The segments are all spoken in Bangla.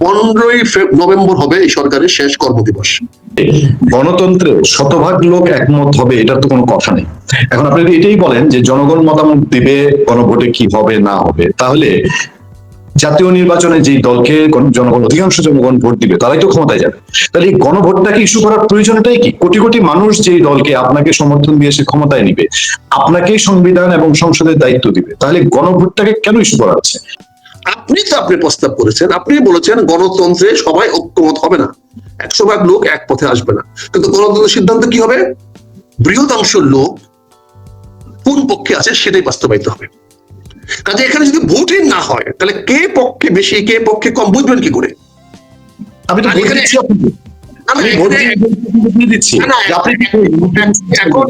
পনেরোই নভেম্বর হবে এই সরকারের শেষ কর্মদিবস। গণতন্ত্রে শতভাগ লোক একমত হবে, এটার তো কোনো কথা নেই। এখন আপনি এটাই বলেন যে জনগণ মতামত দিবে, গণভোটে কি হবে, না হবে, তাহলে জাতীয় নির্বাচনে যে দলকে জনগণ অধিকাংশ জনগণ ভোট দিবে, তারাই তো ক্ষমতায় যাবে। তাহলে এই গণভোটটাকে ইস্যু করার প্রয়োজনটাই কি? কোটি কোটি মানুষ যেই দলকে আপনাকে সমর্থন দিয়ে সে ক্ষমতায় নিবে, আপনাকেই সংবিধান এবং সংসদের দায়িত্ব দিবে, তাহলে গণভোটটাকে কেন ইস্যু করা হচ্ছে? আপনি তো আপনি প্রস্তাব করেছেন আপনি বলেছেন গণতন্ত্রে সবাই ঐক্যমত হবে না। একশো ভাগ লোক এক পথে আসবে না। কিন্তু গণতন্ত্রের সিদ্ধান্ত কি হবে? বৃহদাংশ লোক কোন পক্ষে আছে সেটাই বাস্তবায়িত হবে। কাজে এখানে যদি ভোটিং না হয় তাহলে কে পক্ষে বেশি কে পক্ষে কম বুঝবেন কি করে? আমি তো এখানে-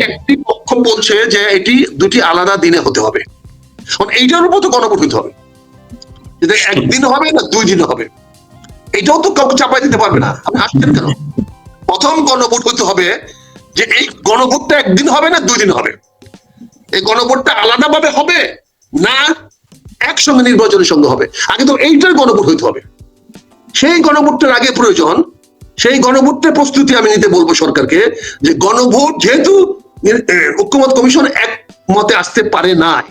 একটি পক্ষ বলছে যে এটি দুটি আলাদা দিনে হতে হবে। এইটার উপর তো গণভোট হবে। একদিন হবে না দুই দিন হবে? এটাও তো কাউকে চাপাই দিতে পারবে না। আপনি আসছেন কেন? প্রথম গণভোট হতে হবে যে এই গণভোটটা একদিন হবে না দুই দিন হবে? এই গণভোটটা আলাদাভাবে হবে না একসঙ্গে নির্বাচনের সঙ্গে হবে? আগে তো এইটার গণভোট হইতে হবে। সেই গণভোটটার আগে প্রয়োজন সেই গণভোটের প্রস্তুতি আমি নিতে বলব সরকারকে যে গণভোট যেহেতু ঐক্যমত কমিশন এক মতে আসতে পারে নাই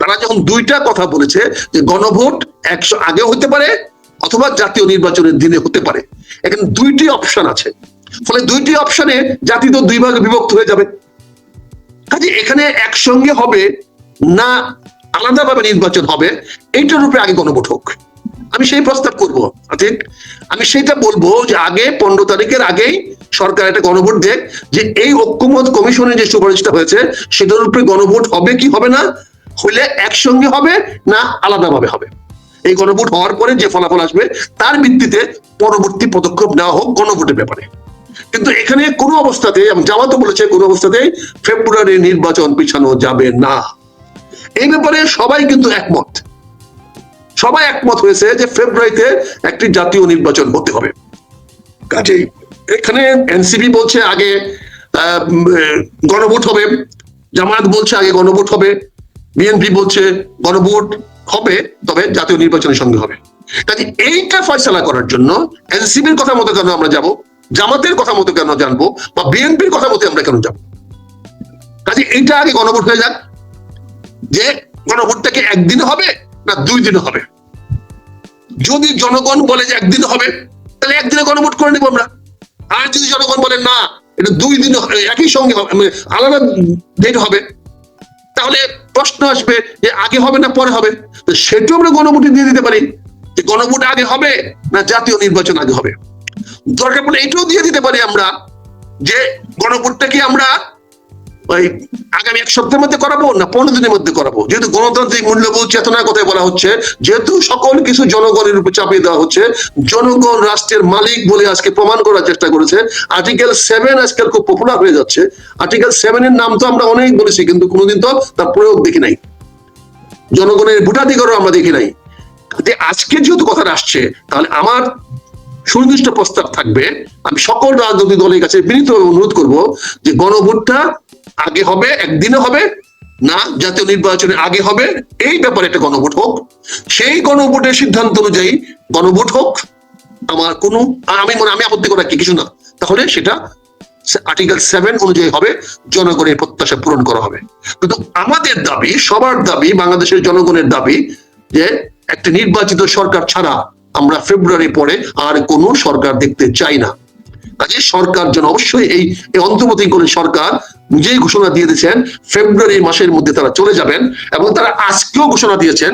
তারা যখন দুইটা কথা বলেছে যে গণভোট একশো আগে হতে পারে অথবা জাতীয় নির্বাচনের দিনে হতে পারে, এখানে দুইটি অপশন আছে। ফলে দুইটি অপশনে জাতি তো দুই ভাগে বিভক্ত হয়ে যাবে। কাজে এখানে একসঙ্গে হবে না আলাদাভাবে নির্বাচন হবে, এইটার উপরে আগে গণভোট হোক। আমি সেই প্রস্তাব করব ঠিক আমি সেটা বলব যে আগে, পনেরো তারিখের আগেই সরকার একটা গণভোট দেখ, যে এই ঐক্যমত কমিশনের যে সুপারিশটা হয়েছে, সেটার উপরে গণভোট হবে কি হবে না হলে একসঙ্গে হবে না আলাদাভাবে হবে? এই গণভোট হওয়ার পরে যে ফলাফল আসবে, তার ভিত্তিতে পরবর্তী পদক্ষেপ নেওয়া হোক গণভোটের ব্যাপারে। কিন্তু এখানে কোনো অবস্থাতে জামাতো বলেছে, কোনো অবস্থাতেই ফেব্রুয়ারি নির্বাচন পিছানো যাবে না। এই ব্যাপারে সবাই কিন্তু একমত। সবাই একমত হয়েছে যে ফেব্রুয়ারিতে একটি জাতীয় নির্বাচন হতে হবে। কাজেই এখানে এনসিপি বলছে আগে গণভোট হবে। জামায়াত বলছে আগে গণভোট হবে। বিএনপি বলছে গণভোট হবে, তবে জাতীয় নির্বাচনের সঙ্গে হবে। কাজে এইটা ফয়সলা করার জন্য এনসিপির কথা মতো কেন আমরা যাব, জামাতের কথা মতো কেন জানব, বা বিএনপির কথা মতো আমরা কেন যাব? কাজে এইটা আগে গণভোট হয়ে যাক, যে গণভোটটা কি একদিন হবে না দুই দিন হবে। যদি জনগণ বলে যে একদিন হবে, তাহলে একদিনে গণভোট করে নেব আমরা। আর যদি জনগণ বলে না, এটা দুই দিন, একই সঙ্গে মানে আলাদা ডেট হবে। তাহলে প্রশ্ন আসবে যে আগে হবে না পরে হবে? তো সেটিও আমরা গণভোটে দিয়ে দিতে পারি। যে গণভোট আগে হবে না জাতীয় নির্বাচন আগে হবে? দরকার পড়লে এটাও দিয়ে দিতে পারি আমরা যে গণভোটটাকে আমরা ওই আগামী এক সপ্তাহের মধ্যে করাবো না পনেরো দিনের মধ্যে করাবো? যেহেতু গণতান্ত্রিক মূল্যবোধ চেতনার বলা হচ্ছে, যেহেতু সকল কিছু জনগণের উপর চাপিয়ে দেওয়া হচ্ছে, জনগণ রাষ্ট্রের মালিক বলে আজকে প্রমাণ করার চেষ্টা করেছে। আর্টিকেল সেভেন আজকাল খুব পপুলার হয়ে যাচ্ছে। আর্টিকেল নাম তো আমরা অনেক বলেছি, কিন্তু কোনোদিন তো তার প্রয়োগ দেখি নাই। জনগণের ভোটাধিকারও আমরা দেখি নাই। আজকে যেহেতু কথা আসছে, তাহলে আমার সুনির্দিষ্ট প্রস্তাব থাকবে। আমি সকল রাজনৈতিক দলের কাছে বিনীত অনুরোধ করব যে গণভোটটা আগে হবে, একদিনে হবে, না, জাতীয় নির্বাচনের আগে হবে, এই ব্যাপারে একটা গণভোট হোক। সেই গণভোটের সিদ্ধান্ত অনুযায়ী গণভোট হোক, আমার কোনো আমি মনে, আমি আপত্তি করার কি, কিছু না। তাহলে সেটা আর্টিকেল সেভেন অনুযায়ী হবে, জনগণের প্রত্যাশা পূরণ করা হবে। কিন্তু আমাদের দাবি, সবার দাবি, বাংলাদেশের জনগণের দাবি, যে একটা নির্বাচিত সরকার ছাড়া আমরা ফেব্রুয়ারি পরে আর কোনো সরকার দেখতে চাই না। কাজে সরকার যেন অবশ্যই এই এই অন্তর্বর্তীকালীন সরকার নিজেই ঘোষণা দিয়ে দিয়েছেন, ফেব্রুয়ারি মাসের মধ্যে তারা চলে যাবেন এবং তারা আজকেও ঘোষণা দিয়েছেন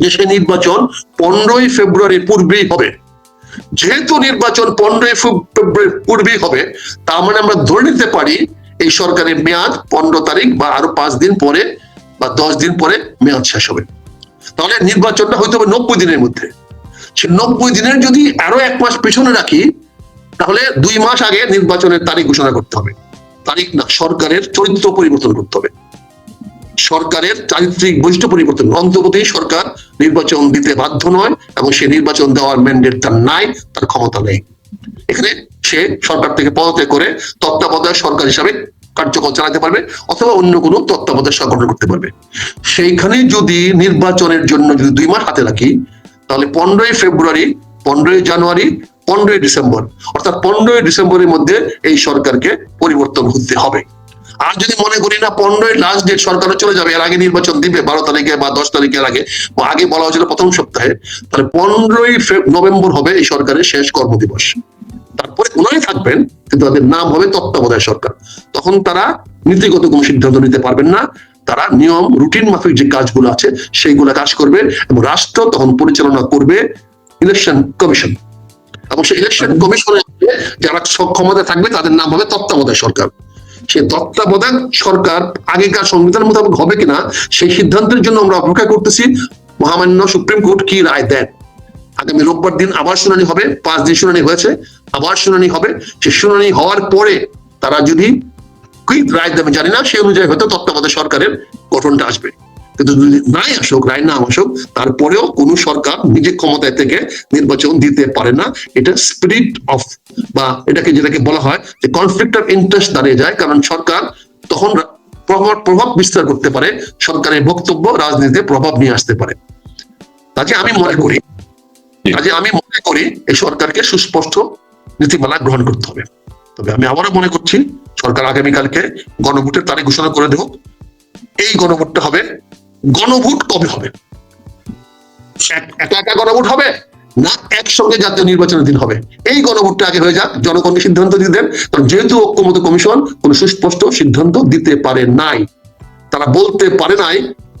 যে সেই নির্বাচন পনেরোই ফেব্রুয়ারির পূর্বেই হবে। যেহেতু নির্বাচন পনেরোই ফেব্রুয়ারি পূর্বেই হবে, তার মানে আমরা ধরে নিতে পারি এই সরকারের মেয়াদ পনেরো তারিখ বা আরও পাঁচ দিন পরে বা দশ দিন পরে মেয়াদ শেষ হবে। তাহলে নির্বাচনটা হয়তো হবে নব্বই দিনের মধ্যে। সে নব্বই দিনের যদি আরও এক মাস পেছনে রাখি তাহলে দুই মাস আগে নির্বাচনের তারিখ ঘোষণা করতে হবে। তারিখ না, সরকারের চরিত্র পরিবর্তন করতে হবে। সরকারের চারিত্রিক বৈশিষ্ট্য পরিবর্তন অন্তর্বর্তী সরকার নির্বাচন দিতে বাধ্য নয় এবং সে নির্বাচন দেওয়ার ম্যান্ডেট তার নাই, তার ক্ষমতা নেই। এখানে সে সরকার থেকে পদত্যাগ করে তত্ত্বাবধায়ক সরকার হিসাবে কার্যকর চালাতে পারবে অথবা অন্য কোনো তত্ত্বাবধায়ক সরকার করতে পারবে। সেইখানে যদি নির্বাচনের জন্য যদি দুই মাস হাতে রাখি, তাহলে পনেরোই ফেব্রুয়ারি, পনেরোই জানুয়ারি পনেরোই ডিসেম্বর, অর্থাৎ পনেরোই ডিসেম্বরের মধ্যে এই সরকারকে পরিবর্তন হতে হবে। আর যদি মনে করি না, পনেরোই লাস্ট ডেট সরকারও চলে যাবে, এর আগে নির্বাচন দিবে, বারো তারিখে বা দশ তারিখের আগে আগে বলা হয়েছিল প্রথম সপ্তাহে, তাহলে পনেরোই নভেম্বর হবে এই সরকারের শেষ কর্মদিবস। তারপরে ওনারাই থাকবেন, কিন্তু তাদের নাম হবে তত্ত্বাবধায়ক সরকার। তখন তারা নীতিগত কোনো সিদ্ধান্ত নিতে পারবেন না। তারা নিয়ম, রুটিন মাফিক যে কাজগুলো আছে, সেইগুলো কাজ করবে এবং রাষ্ট্র তখন পরিচালনা করবে ইলেকশন কমিশন। এবং সেই ইলেকশন কমিশনে যারা সব ক্ষমতায় থাকবে, তাদের নাম হবে তত্ত্বাবধায়ক সরকার। সেই তত্ত্বাবধায়ক সরকার আগেকার সংবিধান মোতাবেক হবে কিনা, সেই সিদ্ধান্তের জন্য আমরা অপেক্ষা করতেছি। মহামান্য সুপ্রিম কোর্ট কি রায় দেন? আগামী রোববার দিন আবার শুনানি হবে, পাঁচ দিন শুনানি হয়েছে, আবার শুনানি হবে। সে শুনানি হওয়ার পরে তারা যদি কি রায় দেবে জানি না, সেই অনুযায়ী হয়তো তত্ত্বাবধায়ক সরকারের গঠনটা আসবে। কিন্তু যদি নাই আসুক রায় না আসুক তারপরেও কোন সরকার নিজে ক্ষমতায় থেকে নির্বাচন দিতে পারে না। এটা স্পিরিট অফ বা এটাকে যেটাকে বলা হয় যে কনফ্লিক্ট অফ ইন্টারেস্ট দাঁড়িয়ে যায়। কারণ সরকার তখন প্রভাব বিস্তার করতে পারে সরকারের বক্তব্য রাজনীতিতে প্রভাব নিয়ে আসতে পারে। কাজে আমি মনে করি কাজে আমি মনে করি এই সরকারকে সুস্পষ্ট নীতিমালা গ্রহণ করতে হবে। তবে আমি আবারও মনে করছি সরকার আগামীকালকে গণভোটের তারিখ ঘোষণা করে দেব। এই গণভোটটা হবে গণভোট কবে হবে? একা একা গণভোট হবে না একসঙ্গে জাতীয় নির্বাচনের দিন হবে? এই গণভোটটা আগে হয়ে যাক জনগণকে সিদ্ধান্ত দিয়ে দেন। কারণ যেহেতু ঐক্যমত কমিশন কোন সুস্পষ্ট সিদ্ধান্ত দিতে পারে নাই, তারা বলতে পারে নাই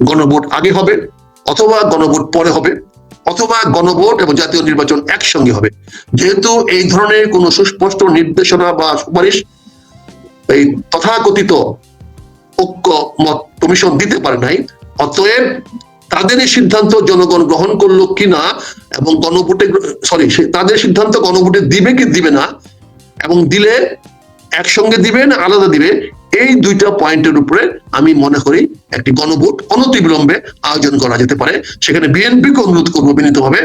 গণভোট আগে হবে অথবা গণভোট পরে হবে, অথবা গণভোট এবং জাতীয় নির্বাচন একসঙ্গে হবে। যেহেতু এই ধরনের কোনো সুস্পষ্ট নির্দেশনা বা সুপারিশ এই তথাকথিত ঐক্যমত কমিশন দিতে পারে নাই অতএব তাদের এই সিদ্ধান্ত জনগণ গ্রহণ করল কিনা এবং গণভোটে সরি তাদের সিদ্ধান্ত গণভোটে দিবে কি দিবে না এবং দিলে একসঙ্গে দিবে না আলাদা দিবে এই দুইটা পয়েন্টের উপরে আমি মনে করি একটি গণভোট অনতিবিলম্বে আয়োজন করা যেতে পারে। সেখানে বিএনপিকে অনুরোধ করব বিনীতভাবে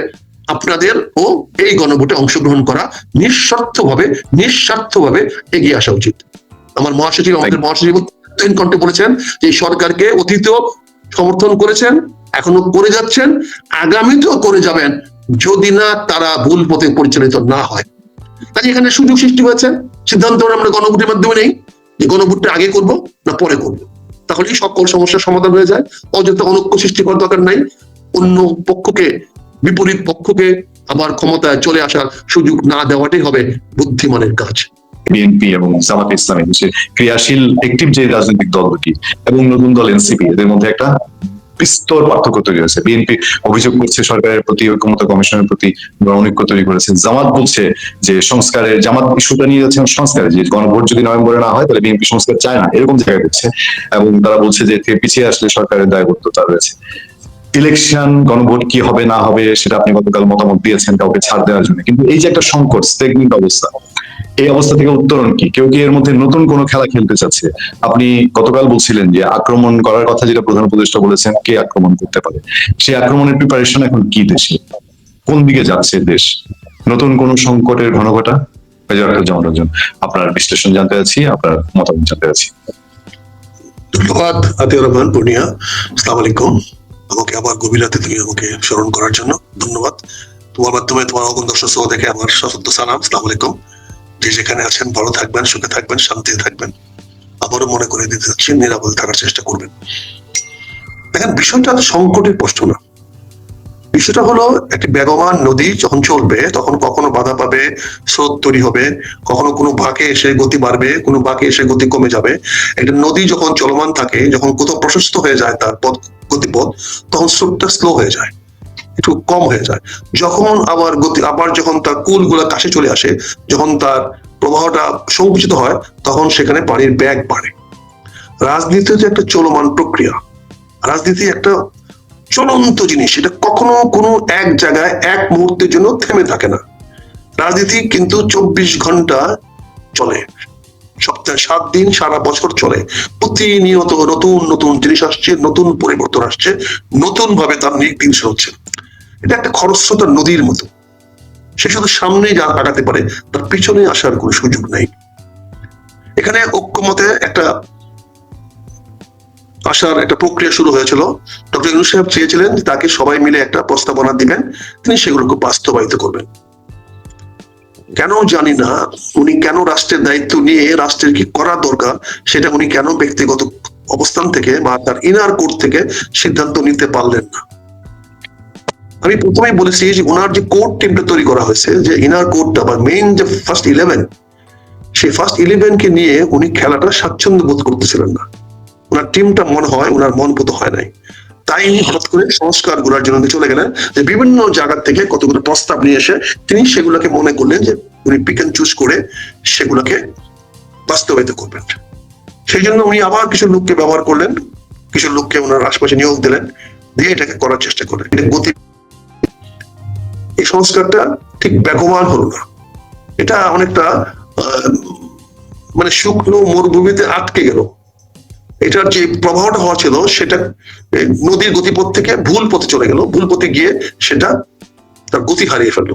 আপনাদের ও এই গণভোটে অংশগ্রহণ করা নিঃস্বার্থভাবে নিঃস্বার্থভাবে এগিয়ে আসা উচিত। আমার মহাসচিব আমাদের মহাসচিব বলেছেন যে সরকারকে অতীতেও সমর্থন করেছেন, এখনও করে যাচ্ছেন, আগামীতেও করে যাবেন, যদি না তারা ভুল পথে পরিচালিত না হয়। কাজে এখানে সুযোগ সৃষ্টি হয়েছে। সিদ্ধান্ত আমরা গণভোটের মাধ্যমে নেই যে গণভোটটা আগে করব না পরে করব। তাহলেই সকল সমস্যার সমাধান হয়ে যায়। অযথা অনৈক্য সৃষ্টি করার দরকার নাই। অন্য পক্ষকে, বিপরীত পক্ষকে আবার ক্ষমতায় চলে আসার সুযোগ না দেওয়াটাই হবে বুদ্ধিমানের কাজ। বিএনপি এবং জামাত ইসলামী, হচ্ছে ক্রিয়াশীল একটিভ যে রাজনৈতিক দল দুটি এবং নতুন দল এনসিপি এদের মধ্যে একটা বিস্তর পার্থক্য তৈরি হয়েছে। বিএনপি অভিযোগ করছে সরকারের প্রতি ঐক্যমত কমিশনের প্রতি অনৈক্য তৈরি করেছে জামাত বলছে যে সংস্কারের, জামাত ইস্যুটা নিয়ে যাচ্ছে সংস্কারে, যে গণভোট যদি নভেম্বরে না হয়, তাহলে বিএনপি সংস্কার চায় না, এরকম জায়গায় করছে এবং তারা বলছে যে পিছিয়ে আসলে সরকারের দায়বদ্ধতা রয়েছে। ইলেকশন গণভোট কি হবে, না হবে, সেটা আপনি গতকাল মতামত দিয়েছেন কাউকে ছাড় দেওয়ার জন্য। কিন্তু এই যে একটা সংকট স্টেগনেন্ট অবস্থা এই অবস্থা থেকে উত্তরণ কি? কেউ কি এর মধ্যে নতুন কোনো খেলা খেলতে চাচ্ছে? আপনি গতকাল বলছিলেন যে আক্রমণ করার কথা যেটা প্রধান উপদেষ্টা বলেছেন, কে আক্রমণ করতে পারে? সেই আক্রমণের প্রিপারেশন এখন কি দেশে? কোন দিকে যাচ্ছে দেশ? নতুন কোন সংকটের ঘনঘটা? মেজর জামান রঞ্জন আপনার বিশ্লেষণ জানতে চাচ্ছি আপনার মতামত জানতে চাচ্ছি ধন্যবাদ, আতিউর রহমান, পূর্ণিয়া। আসসালাম আলাইকুম। আমাকে আবার গভীর রাতে তুমি আমাকে স্মরণ করার জন্য ধন্যবাদ। তোমার মাধ্যমে তোমার অগুণ দর্শক দেখে আমার সশব্দ সালাম। আসসালাম আলাইকুম। যে যেখানে আছেন, ভালো থাকবেন, সুখে থাকবেন, শান্তিতে থাকবেন। আবারও মনে করে দিতে চাচ্ছি, নিরাপদে থাকার চেষ্টা করবেন। দেখেন, বিষয়টা তো সংকটের প্রশ্ন না। বিষয়টা হলো, একটি বেগবান নদী যখন চলবে, তখন কখনো বাধা পাবে, স্রোত তৈরি হবে, কখনো কোনো বাঁকে এসে গতি বাড়বে, কোনো বাঁকে এসে গতি কমে যাবে। একটা নদী যখন চলমান থাকে, যখন কোথাও প্রশস্ত হয়ে যায়, তার পথ, গতিপথ, তখন স্রোতটা স্লো হয়ে যায়। একটু কম হয়ে যায়। যখন আবার গতি, আবার যখন তার কুলগুলা কাছে চলে আসে, যখন তার প্রবাহটা সংকুচিত হয়, তখন সেখানে পানির ব্যাগ বাড়ে। রাজনীতি যে একটা চলমান প্রক্রিয়া, রাজনীতি একটা চলন্ত জিনিস, এটা কখনো কোনো এক জায়গায়, এক মুহূর্তের জন্য থেমে থাকে না। রাজনীতি কিন্তু চব্বিশ ঘণ্টা চলে। সপ্তাহে সাত দিন, সারা বছর চলে। প্রতিনিয়ত নতুন নতুন জিনিস আসছে, নতুন পরিবর্তন আসছে নতুন ভাবে তার নির্দিষ্ট হচ্ছে। এটা একটা খরস্রোতা নদীর মতো। সে শুধু সামনেই যা আগাতে পারে, তার পিছনে আসার কোনো সুযোগ নেই। এখানে ঐক্যমতে একটা আসার একটা প্রক্রিয়া শুরু হয়েছিল। ডক্টর ইউনুস সাহেব চেয়েছিলেন তাকে সবাই মিলে একটা প্রস্তাবনা দিবেন, তিনি সেগুলোকে বাস্তবায়িত করবেন। কেন জানি না, উনি কেন রাষ্ট্রের দায়িত্ব নিয়ে রাষ্ট্রের কি করা দরকার, সেটা উনি কেন ব্যক্তিগত অবস্থান থেকে বা তার ইনার কোর্ট থেকে সিদ্ধান্ত নিতে পারলেন না। আমি প্রথমেই বলেছি যে ওনার যে কোর্ট টিমটা তৈরি করা হয়েছে, যে ইনার কোর্টটা বা মেইন যে ফার্স্ট ইলেভেন সেই ফার্স্ট ইলেভেনকে নিয়ে উনি খেলাটা স্বাচ্ছন্দ্য বোধ করতেছিলেন না। ওনার টিমটা মনে হয়, ওনার মন মতো হয় নাই। তাই হঠাৎ করে সংস্কারগুলার জন্য চলে গেলেন, যে বিভিন্ন জায়গা থেকে কতগুলো প্রস্তাব নিয়ে এসে তিনি সেগুলোকে মনে করলেন যে উনি পিক অ্যান্ড চুজ করে সেগুলোকে বাস্তবায়িত করবেন। সেই জন্য উনি আবার কিছু লোককে ব্যবহার করলেন, কিছু লোককে ওনার আশপাশে নিয়োগ দিলেন, দিয়ে এটাকে করার চেষ্টা করলেন। গতি এই সংস্কারটা ঠিক বেগবান হলো না। এটা অনেকটা মানে শুকনো মরুভূমিতে আটকে গেল। এটার যে প্রবাহটা হওয়া ছিল, সেটা নদীর গতিপথ থেকে ভুল পথে চলে গেল। ভুল পথে গিয়ে সেটা তার গতি হারিয়ে ফেলল।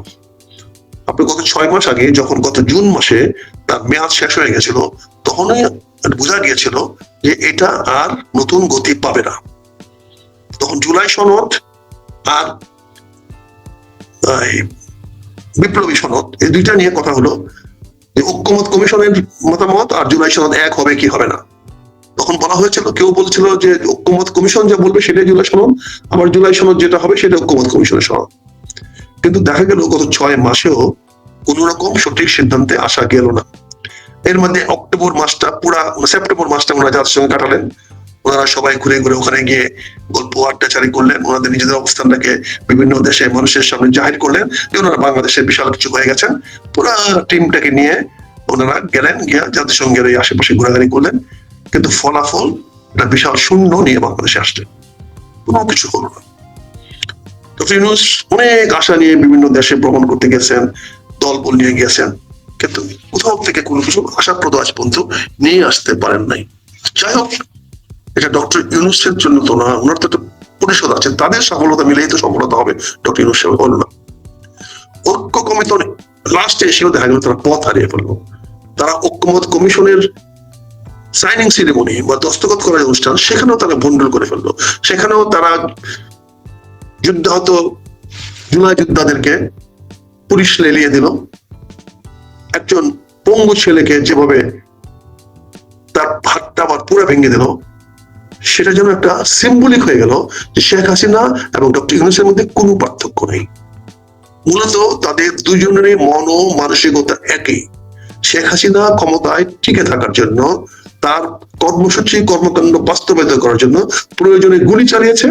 আপনি গত ছয় মাস আগে যখন গত জুন মাসে তার মেয়াদ শেষ হয়ে গেছিল, তখনই বোঝা গিয়েছিল যে এটা আর নতুন গতি পাবে না। তখন জুলাই সনদ আর বিপ্লবী সনদ, এই দুইটা নিয়ে কথা হলো যে ঐক্যমত কমিশনের মতামত আর জুলাই সনদ এক হবে কি হবে না। তখন বলা হয়েছিল, কেউ বলছিল যে ঐক্যমত কমিশন যা বলবে সেটাই জুলাই সনদ, আবার জুলাই সনদ যেটা হবে সেটা ঐক্যমত কমিশনের সনদ। কিন্তু দেখা গেল গত ছয় মাসেও কোন রকম সঠিক সিদ্ধান্তে আসা গেল না। এর মধ্যে অক্টোবর মাসটা পুরা সেপ্টেম্বর মাসটা ওনারা যাদের সঙ্গে কাটালেন ওনারা সবাই ঘুরে ঘুরে ওখানে গিয়ে গল্প আড্ডাচারি করলেন। ওনাদের নিজেদের অবস্থানটাকে বিভিন্ন দেশে মানুষের সামনে জাহির করলেন যে ওনারা বাংলাদেশে বিশাল কিছু হয়ে গেছেন পুরা টিমটাকে নিয়ে ওনারা গেলেন গিয়া জাতির সঙ্গে এই আশেপাশে ঘোরাঘুরি করলেন। কিন্তু ফলাফল একটা বিশাল শূন্য নিয়ে বাংলাদেশে আসলেন। কোনো কিছু হলো না। ডক্টর ইউনুস অনেক আশা নিয়ে বিভিন্ন দেশে ভ্রমণ করতে গেছেন দলবল নিয়ে গেছেন। কিন্তু কোথাও থেকে কোনো কিছু আশাপ্রদ আজ পর্যন্ত নিয়ে আসতে পারেন নাই। যাই হোক এটা ডক্টর ইউনুসের জন্য তো না, ওনার তো একটা পরিষদ আছে, তাদের সফলতা মিলেই তো সফলতা হবে, ডক্টর ইউনুস সাহেব হলো না। ঐক্য কমিশন লাস্টে এসেও দেখা গেল তারা পথ হারিয়ে ফেলল। তারা ঐক্যমত কমিশনের সাইনিং সেরিমনি বা দস্তখত করার অনুষ্ঠান, সেখানেও তারা ভন্ডল করে ফেলল। সেখানেও তারা যুদ্ধাহত জুলাই যোদ্ধাদেরকে পুলিশ লেলিয়ে দিল। একজন পঙ্গু ছেলেকে যেভাবে তার হাতটা আবার পুরো ভেঙে দিল সেটা যেন একটা সিম্বলিক হয়ে গেল যে শেখ হাসিনা এবং ডক্টর ইউনুসের মধ্যে কোনো পার্থক্য নেই। মূলত তাদের দুজনেরই মন ও মানসিকতা একই। শেখ হাসিনা ক্ষমতায় টিকে থাকার জন্য, তার কর্মসূচি, কর্মকাণ্ড বাস্তবায়িত করার জন্য প্রয়োজনে গুলি চালিয়েছে।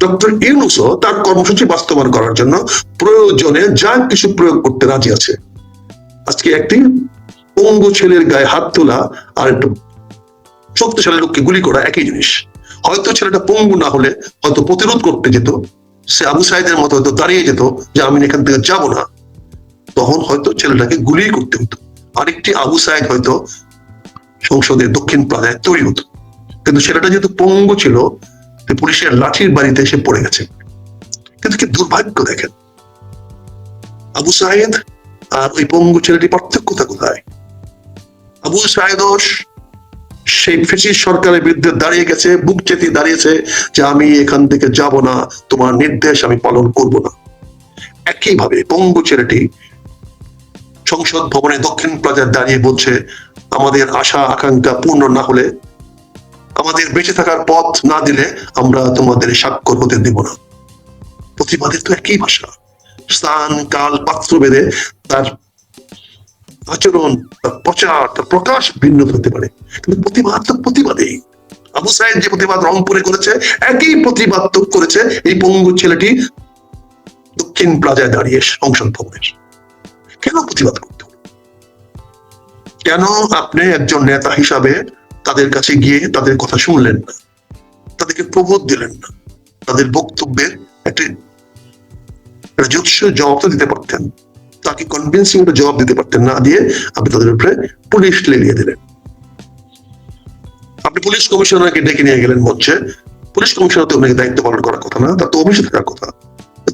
ডক্টর ইউনুসও তার কর্মসূচি বাস্তবায়ন করার জন্য প্রয়োজনে যা কিছু প্রয়োগ করতে রাজি আছে। আজকে একটি পঙ্গু ছেলের গায়ে হাত তোলা আর একটা শক্তিশালী লোককে গুলি করা একই জিনিস। হয়তো ছেলেটা পঙ্গু না হলে হয়তো প্রতিরোধ করতে যেত, সে আবু সাইদের মতো হয়তো দাঁড়িয়ে যেত যে আমি এখান থেকে যাব না। তখন হয়তো ছেলেটাকে গুলি করতে হতো। আরেকটি আবু সাইদ হয়তো সংসদের দক্ষিণ প্লাজায় তৈরি হতো। কিন্তু ছেলেটা যেহেতু পঙ্গু ছিল পুলিশের লাঠির বাড়িতে এসে পড়ে গেছে। কিন্তু কি দুর্ভাগ্য দেখেন? আবু সাহেদ আর ওই পঙ্গু ছেলেটি পার্থক্যতা কোথায়? আবু সাইদও সেই ফেসিস সরকারের বিরুদ্ধে দাঁড়িয়ে গেছে, বুক চেতে দাঁড়িয়েছে যে আমি এখান থেকে যাব না, তোমার নির্দেশ আমি পালন করব না। একইভাবে পঙ্গু ছেলেটি সংসদ ভবনে দক্ষিণ প্লাজায় দাঁড়িয়ে বলছে, আমাদের আশা, আকাঙ্ক্ষা পূর্ণ না হলে, আমাদের বেঁচে থাকার পথ না দিলে আমরা তোমাদের স্বাক্ষর হতে দেব না। প্রতিবাদের তো একই ভাষা। স্থান কাল, পাত্র বেঁধে তার আচরণ, তার প্রচার, তার প্রকাশ ভিন্ন হতে পারে। কিন্তু প্রতিবাদ তো প্রতিবাদেই। আবু সাহেব যে প্রতিবাদ রংপুরে করেছে, একই প্রতিবাদ তো করেছে এই পঙ্গু ছেলেটি দক্ষিণ প্লাজায় দাঁড়িয়ে সংসদ ভবনের। কেন প্রতিবাদ করতে? কেন আপনি একজন নেতা হিসাবে তাদের কাছে গিয়ে তাদের কথা শুনলেন না? তাদেরকে প্রবোধ দিলেন না? তাদের বক্তব্যের একটি একটা জবাব তো দিতে পারতেন। তাকে কনভিন্সিং একটা জবাব দিতে পারতেন না দিয়ে আপনি তাদের উপরে পুলিশ লেলিয়ে দিলেন। আপনি পুলিশ কমিশনারকে ডেকে নিয়ে গেলেন মঞ্চে। পুলিশ কমিশনার তো আপনাকে দায়িত্ব পালন করার কথা না তার তো অফিসে থাকার কথা।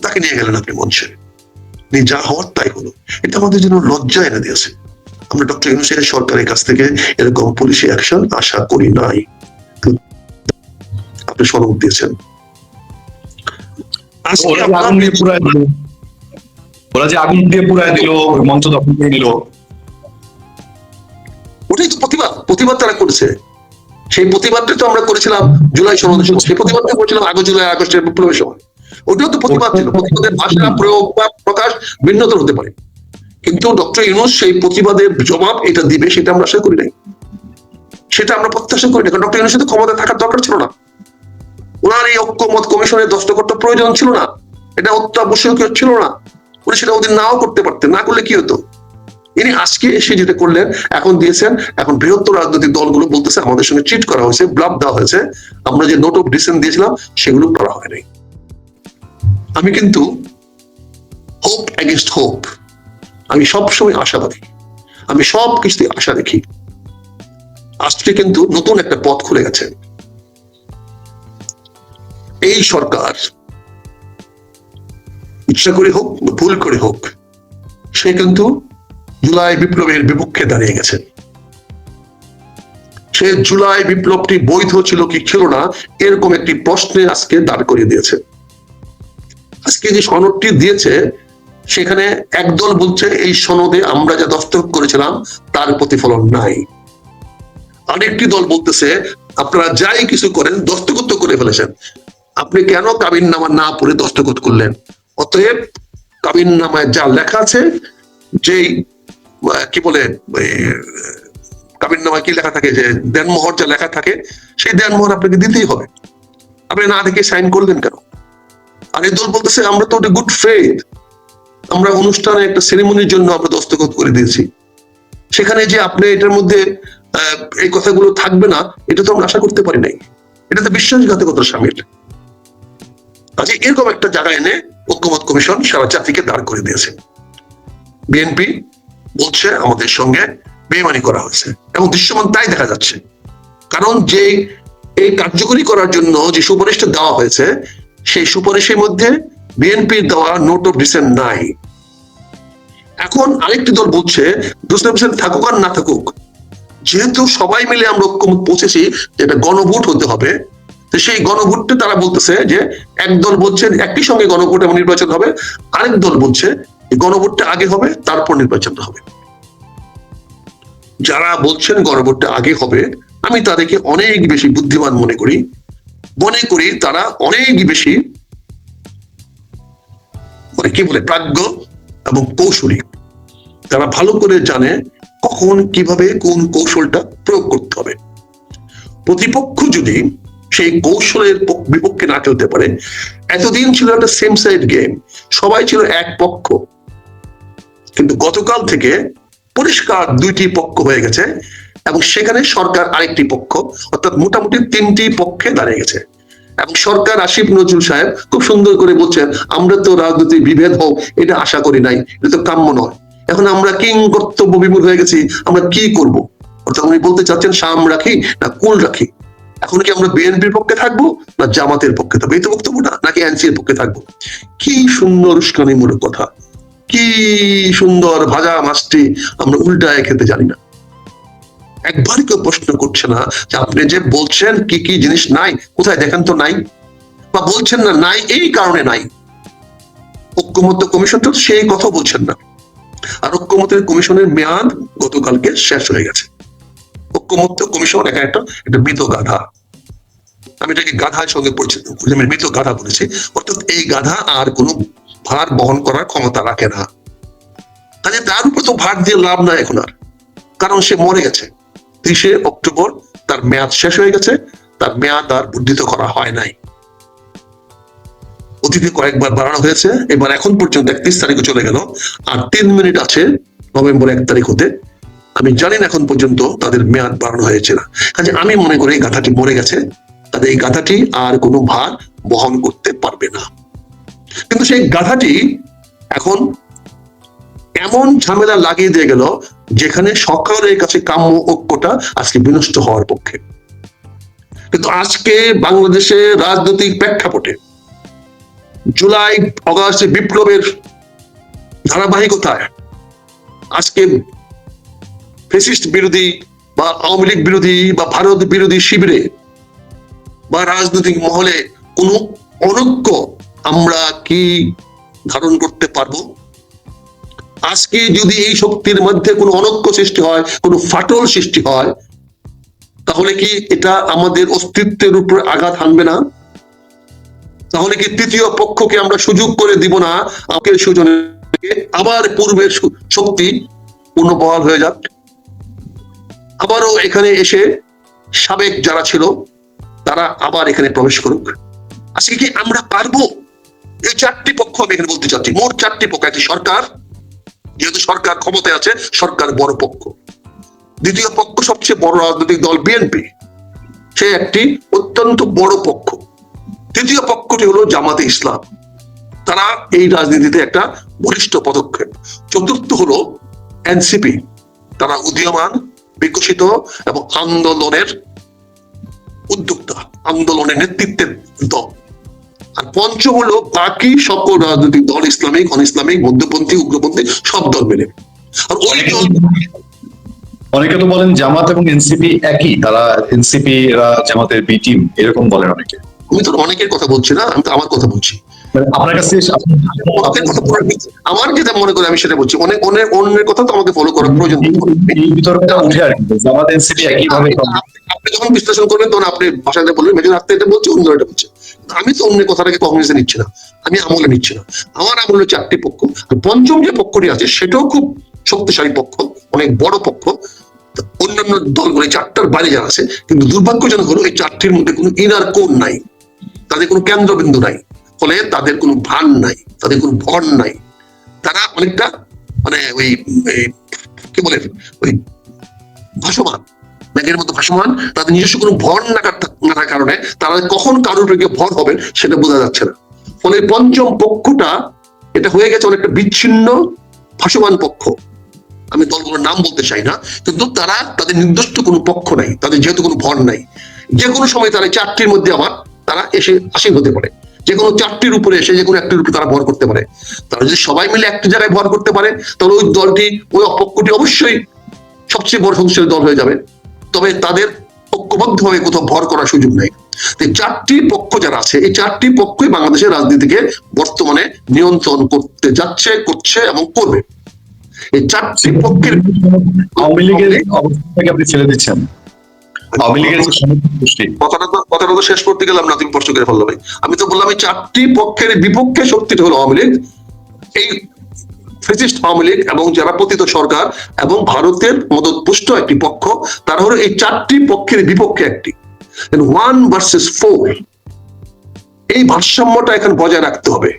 তাকে নিয়ে গেলেন আপনি মঞ্চে। যা হওয়ার তাই হলো। এটা আমাদের জন্য লজ্জা এনে দিয়েছে। আমরা ডক্টর ইউনুসের সরকারের কাছ থেকে এরকম পুলিশি অ্যাকশন আশা করি নাই। আপনি সনদ দিয়েছেন। আজকে ওরা যে আগুন দিয়ে পুরায় দিল, মঞ্চ দখল করে নিল। ওটাই তো প্রতিবাদ প্রতিবাদ তারা করেছে। সেই প্রতিবাদটা তো আমরা করেছিলাম জুলাই সময় সেই প্রতিবাদটা করেছিলাম আগস্ট, জুলাই, আগস্টের বিপ্লবের সময়। ওটাও তো প্রতিবাদ ছিল। প্রতিবাদের ভাষা, প্রয়োগ বা প্রকাশ ভিন্নতর হতে পারে। কিন্তু ডক্টর ইউনুস সেই প্রতিবাদের জবাব এটা দিবে সেটা আমরা আশা করি নাই। সেটা আমরা প্রত্যাশা করি না ডক্টর ইউনুসের ক্ষমতা থাকার দরকার ছিল না। ওনার এই ঐক্যমত কমিশনের দস্তখত প্রয়োজন ছিল না। এটা অত্যাবশ্যকীয় ছিল না। উনি সেটা ওদের নাও করতে পারতেন, না করলে কি হতো? ইনি আজকে এসে যেটা করলেন, এখন দিয়েছেন, এখন বৃহত্তর রাজনৈতিক দলগুলো বলতেছে, আমাদের সঙ্গে চিট করা হয়েছে ব্লাব দেওয়া হয়েছে, আমরা যে নোট অফ ডিসেন্ট দিয়েছিলাম, সেগুলো করা হয় নাই আমি কিন্তু হোপ অ্যাগেনস্ট হোপ আমি সবসময় আশাবাদী আমি সব কিছুতে আশা দেখি আজকে কিন্তু নতুন একটা পথ খুলে গেছে। এই সরকার ইচ্ছা করে হোক ভুল করে হোক, সে কিন্তু জুলাই বিপ্লবের বিপক্ষে দাঁড়িয়ে গেছে। সে জুলাই বিপ্লবটি বৈধ ছিল কি ছিল না, এরকম একটি প্রশ্নে আজকে দাঁড় করিয়ে দিয়েছে। আজকে যে সনদটি দিয়েছে, সেখানে একদল বলছে, এই সনদে আমরা যা দস্তখত করেছিলাম, তার প্রতিফলন নাই। আরেকটি দল বলতেছে, আপনারা যাই কিছু করেন, দস্তখত করে ফেলেছেন। আপনি কেন কাবিন নামা না পড়ে দস্তখত করলেন? অতএব কাবিন নামায় যা লেখা আছে আহ, কি বলে কাবিন নামায় কি লেখা থাকে যে দেনমোহর যা লেখা থাকে সেই দেনমোহর আপনাকে দিতেই হবে। আপনি না দেখে সাইন করলেন কেন? আর এই দল বলতেছে আমরা তো গুড ফেথ আমরা অনুষ্ঠানে একটা সেরেমনির জন্য আমরা দস্তখত করে দিয়েছি। সেখানে যে আপনি এটার মধ্যে এই কথাগুলো থাকবে না এটা তো আমরা আশা করতে পারি নাই। এটা তো বিশ্বাসঘাতকতার সামিল। কাজে এরকম একটা জায়গায় এনে ঐক্যমত কমিশন সারা জাতিকে দাঁড় করে দিয়েছে। বিএনপি বলছে আমাদের সঙ্গে বেমানি করা হয়েছে এবং দৃশ্যমান তাই দেখা যাচ্ছে। কারণ যে এই কার্যকরী করার জন্য যে সুপারিশটা দেওয়া হয়েছে, সেই সুপারিশের মধ্যে বিএনপির দেওয়া নোট অফ ডিসেন্ট নাই। এখন আরেকটি দল বলছে থাকুক আর না থাকুক, যেহেতু সবাই মিলে আমরা ঐক্যমত পৌঁছেছি, এটা গণভোট হতে হবে তো সেই গণভোটটা তারা বলতেছে যে একদল বলছে একই সঙ্গে গণভোট এবং নির্বাচন হবে, আরেক দল বলছে গণভোটটা আগে হবে, তারপর নির্বাচন হবে। যারা বলছেন গণভোটটা আগে হবে, আমি তাদেরকে অনেক বেশি বুদ্ধিমান মনে করি। মনে করি তারা অনেক বেশি মানে কি বলে, প্রাজ্ঞ এবং কৌশলী। তারা ভালো করে জানে কখন, কীভাবে, কোন কৌশলটা প্রয়োগ করতে হবে। প্রতিপক্ষ যদি সেই কৌশলের বিপক্ষে না খেলতে পারে। এতদিন ছিল একটা সেম সাইড গেম সবাই ছিল এক পক্ষ। কিন্তু গতকাল থেকে পরিষ্কার দুইটি পক্ষ হয়ে গেছে এবং সেখানে সরকার আরেকটি পক্ষ, অর্থাৎ মোটামুটি তিনটি পক্ষে দাঁড়িয়ে গেছে। এবং সরকার আসিফ নজরুল সাহেব খুব সুন্দর করে বলছেন, আমরা তো রাজনৈতিক বিভেদ হোক এটা আশা করি নাই, এটা তো কাম্য নয়। এখন আমরা কিং কর্তব্য বিমূল হয়ে গেছি, আমরা কি করব? অর্থাৎ উনি বলতে চাচ্ছেন সাম রাখি না কুল রাখি? এখন কি আমরা বিএনপির পক্ষে থাকব না জামাতের পক্ষে থাকব? এই তো বক্তব্য না, নাকি এনসির পক্ষে থাকব? কি সুন্দর উস্কানিমূলক কথা। কি সুন্দর ভাজা মাছটি আমরা উল্টায় খেতে জানি না। একবারই কেউ প্রশ্ন করছে না যে আপনি যে বলছেন কি কি জিনিস নাই, কোথায় দেখেন তো নাই? বা বলছেন না নাই, এই কারণে নাই। ঐক্যমত্য কমিশন তো সেই কথা বলছেন না। আর ঐক্যমতের কমিশনের মেয়াদ গতকালকে শেষ হয়ে গেছে। ঐক্যমত্য কমিশন একা একটা একটা মৃত গাধা। আমি এটাকে গাধার সঙ্গে পরিচিত আমি মৃত গাধা বলেছি। অর্থাৎ এই গাধা আর কোনো ভার বহন করার ক্ষমতা রাখে না। কাজে তার উপর তো ভার দিয়ে লাভ নাই এখন আর। কারণ সে মরে গেছে। তিরিশে অক্টোবর তার মেয়াদ শেষ হয়ে গেছে, তার মেয়াদ আর বর্ধিত করা হয় নাই। অতীতে কয়েকবার বাড়ানো হয়েছে, এবার এখন পর্যন্ত একত্রিশ তারিখে চলে গেল, আর তিন মিনিট আছে নভেম্বর এক তারিখ হতে। আমি জানি না এখন পর্যন্ত তাদের মেয়াদ বাড়ানো হয়েছে না। কাজে আমি মনে করি গাথাটি মরে গেছে। তাদের এই গাথাটি আর কোনো ভার বহন করতে পারবে না। কিন্তু সেই গাধাটি এখন এমন ঝামেলা লাগিয়ে দিয়ে গেল যেখানে সরকারের কাছে কাম্য ঐক্যটা আজকে বিনষ্ট হওয়ার পক্ষে। কিন্তু আজকে বাংলাদেশে রাজনৈতিক প্রেক্ষাপটে জুলাই, অগাস্টে বিপ্লবের ধারাবাহিকতায় আজকে ফেসিস্ট বিরোধী বা আওয়ামী লীগ বিরোধী বা ভারত বিরোধী শিবিরে বা রাজনৈতিক মহলে কোনো অনৈক্য আমরা কি ধারণ করতে পারব? আজকে যদি এই শক্তির মধ্যে কোনো অনৈক্য সৃষ্টি হয়, কোনো ফাটল সৃষ্টি হয়, তাহলে কি এটা আমাদের অস্তিত্বের উপর আঘাত হানবে না? তাহলে কি তৃতীয় পক্ষকে আমরা সুযোগ করে দিব না? আমাকে সুজনকে আবার পূর্বের শক্তি পুনর্বহাল হয়ে যাক। আবারও এখানে এসে সাবেক যারা ছিল, তারা আবার এখানে প্রবেশ করুক। আজকে কি আমরা পারব? এই চারটি পক্ষ আমি এখানে বলতে চাচ্ছি। মোট চারটি পক্ষ, একটি সরকার, যেহেতু সরকার ক্ষমতায় আছে, সরকার বড় পক্ষ। দ্বিতীয় পক্ষ সবচেয়ে বড় রাজনৈতিক দল বিএনপি। সে একটি অত্যন্ত বড় পক্ষ। তৃতীয় পক্ষটি হলো জামাতে ইসলাম। তারা এই রাজনীতিতে একটা বলিষ্ঠ পদক্ষেপ। চতুর্থ হলো এনসিপি। তারা উদীয়মান বিকশিত এবং আন্দোলনের উদ্যোক্তা আন্দোলনের নেতৃত্বের দল। আর পঞ্চম হলো বাকি সকল রাজনৈতিক দল ইসলামিক অন ইসলামিক মধ্যপন্থী উগ্রপন্থী সব দল মিলে। আর ওই দল অনেকে তো বলেন জামাত এবং এনসিপি একই তারা এনসিপি জামাতের বি টিম এরকম বলেন অনেকে। আমি তো অনেকের কথা বলছি না আমি তো আমার কথা বলছি। আপনার কাছে। আমার যেটা মনে করে আমি সেটা বলছি। অনেক অন্যের কথা তো আমাকে ফলো করার প্রয়োজন এই বিতর্কটা উঠে আর কি জামাত এনসিপি আপনি- যখন বিশ্লেষণ করবেন তখন আপনি ভাষাতে বলবেন মেজর আপনি এটা বলছে অন্য এটা বলছে। আমি তো অন্য কথাটাকে কংগ্রেসে নিচ্ছি না। আমি আমলে নিচ্ছি না। আমার আমলে চারটি পক্ষ। আর পঞ্চম যে পক্ষটি আছে সেটাও খুব শক্তিশালী পক্ষ অনেক বড় পক্ষ। অন্যান্য দলগুলো চারটার বাইরে যারা আছে কিন্তু দুর্ভাগ্যজনক হলো এই চারটির মধ্যে কোনো ইনার কোন নাই। তাদের কোনো কেন্দ্রবিন্দু নাই। ফলে তাদের কোনো ভান নাই, তাদের কোনো ভর নাই। তারা অনেকটা মানে ওই কি বলে, ওই ভাসমান ব্যাগের মতো ভাসমান, তাদের নিজস্ব কোনো ভর না থাকার কারণে তারা কখন কারোর উপরে ভর হবেন সেটা বোঝা যাচ্ছে না। ফলে পঞ্চম পক্ষটা, এটা হয়ে গেছে অনেকটা বিচ্ছিন্ন ভাসমান পক্ষ। আমি দলগুলোর নাম বলতে চাই না, কিন্তু তারা তাদের নির্দিষ্ট কোনো পক্ষ নাই, তাদের যেহেতু কোনো ভর নাই। যে কোনো সময় তারা চারটির মধ্যে আবার তারা এসে আসীন হতে পারে যে কোনো চারটির উপরে এসে যে কোনো একটির উপরে তারা ভর করতে পারে। তারা যদি সবাই মিলে একটি জায়গায় ভর করতে পারে, তাহলে ওই দলটি, ওই অপক্ষটি অবশ্যই সবচেয়ে বড় শক্তিশালী দল হয়ে যাবে। তবে তাদের ঐক্যবদ্ধভাবে কোথাও ভর করার সুযোগ নেই। চারটি পক্ষ যারা আছে, এই চারটি পক্ষই বাংলাদেশের রাজনীতিকে বর্তমানে নিয়ন্ত্রণ করতে যাচ্ছে, করছে এবং করবে। এই চারটি পক্ষের আওয়ামী লীগের অবস্থাটাকে আপনি ছেড়ে দিচ্ছেন। আওয়ামী লীগের কথাটা তো কথাটা তো শেষ করতে গেলাম না তুমি স্পষ্ট করে ফেলল ভাই। আমি তো বললাম এই চারটি পক্ষের বিপক্ষে শক্তিটা হলো আওয়ামী লীগ এই ফেসিস্ট আওয়ামী লীগ এবং যারা পতিত সরকার এবং ভারতের মদতপুষ্ট একটি পক্ষ তারা হলো এই চারটি পক্ষের বিপক্ষে একটি। ওয়ান ভার্সেস ফোর এই ভারসাম্যটা এখানে বজায় রাখতে হবে।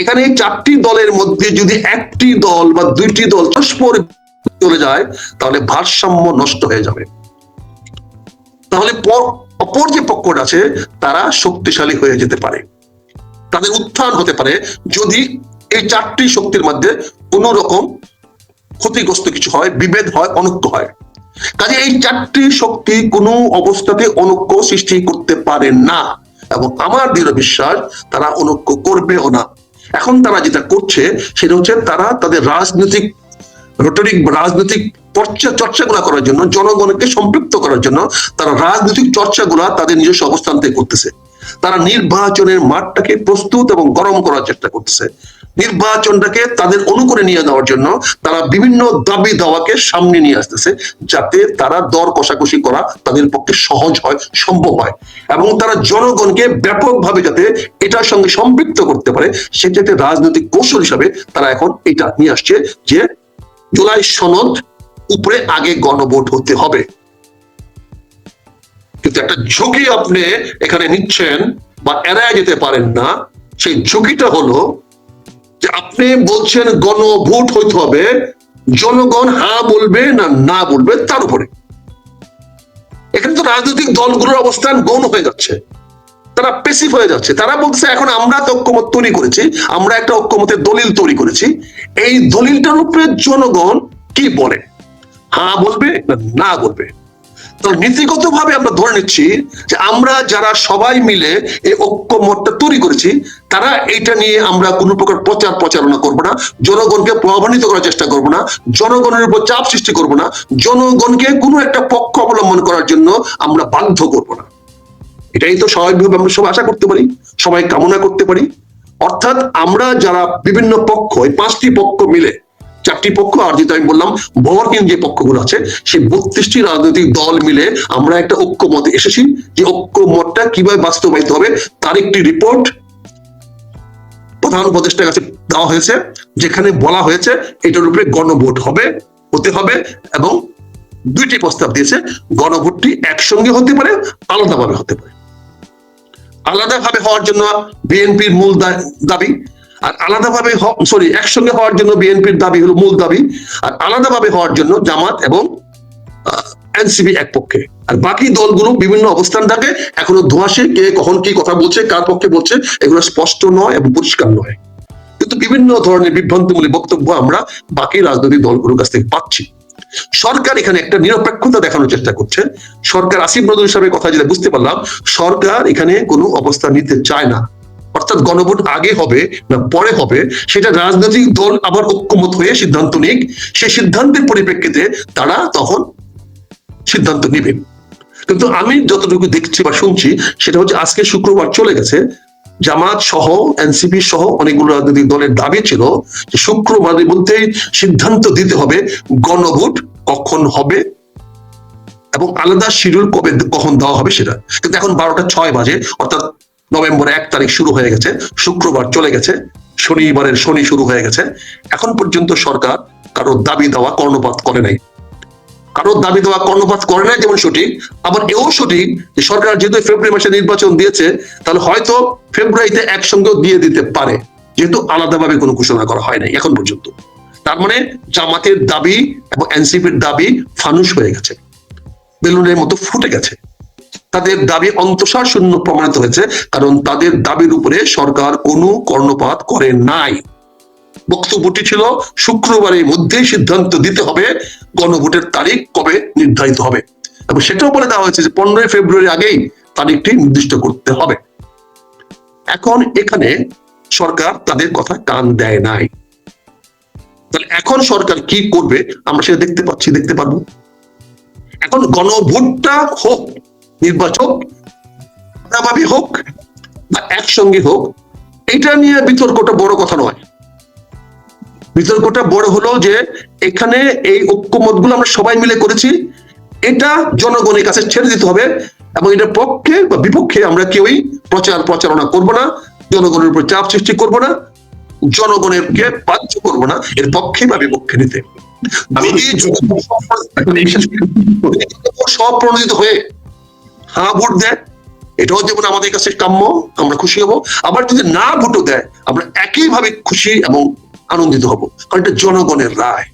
এখানে এই চারটি দলের মধ্যে যদি একটি দল বা দুইটি দল চলে যায় তাহলে ভারসাম্য নষ্ট হয়ে যাবে। তাহলে পর- অপর যে পক্ষটা আছে, তারা শক্তিশালী হয়ে যেতে পারে। তাদের উত্থান হতে পারে যদি এই চারটি শক্তির মধ্যে কোন রকম ক্ষতিগ্রস্ত কিছু হয়, বিভেদ হয়, অনৈক্য হয়। কাজে এই চারটি শক্তি কোনো অবস্থাতে অনৈক্য সৃষ্টি করতে পারে না। এবং আমার দৃঢ় বিশ্বাস, তারা অনৈক্য করবেও না। এখন তারা যেটা করছে, সেটা হচ্ছে তারা তাদের রাজনৈতিক রোটারিক রাজনৈতিক চর্চা চর্চাগুলা করার জন্য, জনগণকে সম্পৃক্ত করার জন্য তারা রাজনৈতিক চর্চাগুলা তাদের নিজস্ব অবস্থান থেকে করতেছে। তারা নির্বাচনের মাঠটাকে প্রস্তুত এবং গরম করার চেষ্টা করতেছে। নির্বাচনটাকে তাদের অনুকূলে নিয়ে যাওয়ার জন্য তারা বিভিন্ন দাবি দাওয়াকে সামনে নিয়ে আসতেছে যাতে তারা দর কষাকষি করা তাদের পক্ষে সহজ হয়, সম্ভব হয় এবং তারা জনগণকে ব্যাপকভাবে যাতে এটার সঙ্গে সম্পৃক্ত করতে পারে সেটাতে রাজনৈতিক কৌশল হিসাবে তারা এখন এটা নিয়ে আসছে যে জুলাই সনদ উপরে আগে গণভোট হতে হবে। কিন্তু একটা ঝুঁকি আপনি এখানে নিচ্ছেন বা এড়ায় যেতে পারেন না, সেই ঝুঁকিটা হলো যে আপনি বলছেন গণভোট হইতে হবে, জনগণ হ্যাঁ বলবে না না বলবে তার উপরে। এখানে তো রাজনৈতিক দলগুলোর অবস্থান গৌণ হয়ে যাচ্ছে। তারা পেসিভ হয়ে যাচ্ছে। তারা বলছে, এখন আমরা তো ঐক্যমত তৈরি করেছি, আমরা একটা ঐক্যমতের দলিল তৈরি করেছি। এই দলিলটার উপরে জনগণ কি বলে? হ্যাঁ বলবে না বলবে। তো নীতিগত ভাবে আমরা ধরে নিচ্ছি যে আমরা যারা সবাই মিলে এই ঐক্যমতটা তৈরি করেছি, তারা এটা নিয়ে আমরা কোনো প্রকার প্রচার প্রচারণা করব না, জনগণকে প্রভাবান্বিত করার চেষ্টা করব না, জনগণের উপর চাপ সৃষ্টি করব না, জনগণকে কোনো একটা পক্ষ অবলম্বন করার জন্য আমরা বাধ্য করব না। এটাই তো স্বাভাবিকভাবে আমরা সবাই আশা করতে পারি, সবাই কামনা করতে পারি। অর্থাৎ আমরা যারা বিভিন্ন পক্ষ, এই পাঁচটি পক্ষ মিলে চারটি পক্ষ, আর যেটা আমি বললাম বর্কিং যে পক্ষগুলো আছে, সেই বত্রিশটি রাজনৈতিক দল মিলে আমরা একটা ঐক্যমতে এসেছি। যে ঐক্যমতটা কীভাবে বাস্তবায়িত হবে, তার একটি রিপোর্ট প্রধান উপদেষ্টার কাছে দেওয়া হয়েছে, যেখানে বলা হয়েছে এটার উপরে গণভোট হবে, হতে হবে, এবং দুইটি প্রস্তাব দিয়েছে, গণভোটটি একসঙ্গে হতে পারে, আলাদাভাবে হতে পারে। আলাদাভাবে হওয়ার জন্য বিএনপির মূল দাবি আর আলাদাভাবে সরি একসঙ্গে হওয়ার জন্য বিএনপির দাবি হলো মূল দাবি, আর আলাদাভাবে হওয়ার জন্য জামাত এবং এনসিবি এক পক্ষে। আর বাকি দলগুলো বিভিন্ন অবস্থান থাকে, এখনও ধোঁয়াশে, কে কখন কি কথা বলছে, কার পক্ষে বলছে, এগুলো স্পষ্ট নয় এবং পরিষ্কার নয়। কিন্তু বিভিন্ন ধরনের বিভ্রান্তিমূলক বক্তব্য আমরা বাকি রাজনৈতিক দলগুলোর কাছ থেকে পাচ্ছি। সরকার এখানে একটা নিরপেক্ষতা দেখানোর চেষ্টা করছে। সরকার আসিফ নজরুল সাহেবের কথা যেটা বুঝতে পারলাম, সরকার এখানে কোনো অবস্থা নিতে চায় না। অর্থাৎ গণভোট আগে হবে না পরে হবে, সেটা রাজনৈতিক দল আবার ঐক্যমত হয়ে সিদ্ধান্ত নিক। সেই সিদ্ধান্তের পরিপ্রেক্ষিতে তারা তখন সিদ্ধান্ত নেবেন কিন্তু আমি যতটুকু দেখছি বা শুনছি, সেটা হচ্ছে আজকে শুক্রবার চলে গেছে। জামাত সহ এনসিপি সহ অনেকগুলো রাজনৈতিক দলের দাবি ছিল যে শুক্রবারের মধ্যেই সিদ্ধান্ত দিতে হবে গণভোট কখন হবে এবং আলাদা শিডিউল কবে কখন দেওয়া হবে সেটা। কিন্তু এখন বারোটা ছয় বাজে, অর্থাৎ নভেম্বর এক তারিখ শুরু হয়ে গেছে, শুক্রবার চলে গেছে, শনিবারের শনি শুরু হয়ে গেছে। এখন পর্যন্ত সরকার কারও দাবি দেওয়া, কর্ণপাত করে নাই। কারও দাবি দেওয়া, কর্ণপাত করে নাই যেমন সঠিক, আবার এও সঠিক যে সরকার যেহেতু ফেব্রুয়ারি মাসে নির্বাচন দিয়েছে, তাহলে হয়তো ফেব্রুয়ারিতে একসঙ্গে দিয়ে দিতে পারে। যেহেতু আলাদাভাবে কোনো ঘোষণা করা হয় নাই এখন পর্যন্ত। তার মানে জামাতের দাবি এবং এনসিপির দাবি ফানুস হয়ে গেছে। বেলুনের মতো ফুটে গেছে। তাদের দাবি অন্তঃসার শূন্য প্রমাণিত হয়েছে, কারণ তাদের দাবির উপরে সরকার কোনো কর্ণপাত করে নাই। বক্তব্যটি ছিল, শুক্রবারের মধ্যেই সিদ্ধান্ত দিতে হবে গণভোটের তারিখ কবে নির্ধারিত হবে। এবং সেটাও বলে দেওয়া হয়েছে যে পনেরোই ফেব্রুয়ারি আগেই তারিখটি নির্দিষ্ট করতে হবে। এখন এখানে সরকার তাদের কথা কান দেয় নাই। তাহলে এখন সরকার কি করবে? আমরা সেটা দেখতে পাচ্ছি, দেখতে পারব। এখন গণভোটটা হোক নির্বাচক আলাদাভাবে হোক বা একসঙ্গে হোক এটা নিয়ে বিতর্কটা বড় কথা নয়। বিতর্কটা বড় হলো যে এখানে এই ঐক্যমতগুলো আমরা সবাই মিলে করেছি এটা জনগণের কাছে ছেড়ে দিতে হবে এবং এটার পক্ষে বা বিপক্ষে আমরা কেউই প্রচার প্রচারণা করব না জনগণের উপর চাপ সৃষ্টি করব না জনগণের কে বাধ্য করব না এর পক্ষে বা বিপক্ষে নিতে। আমি- যদি জনগণ স্বপ্রণোদিত হয়ে হ্যাঁ ভোট দেয়। এটাও যেমন আমাদের কাছে কাম্য, আমরা খুশি হব। আবার যদি না ভোটও দেয়, আমরা একইভাবে খুশি এবং আনন্দিত হব, কারণ এটা জনগণের রায়।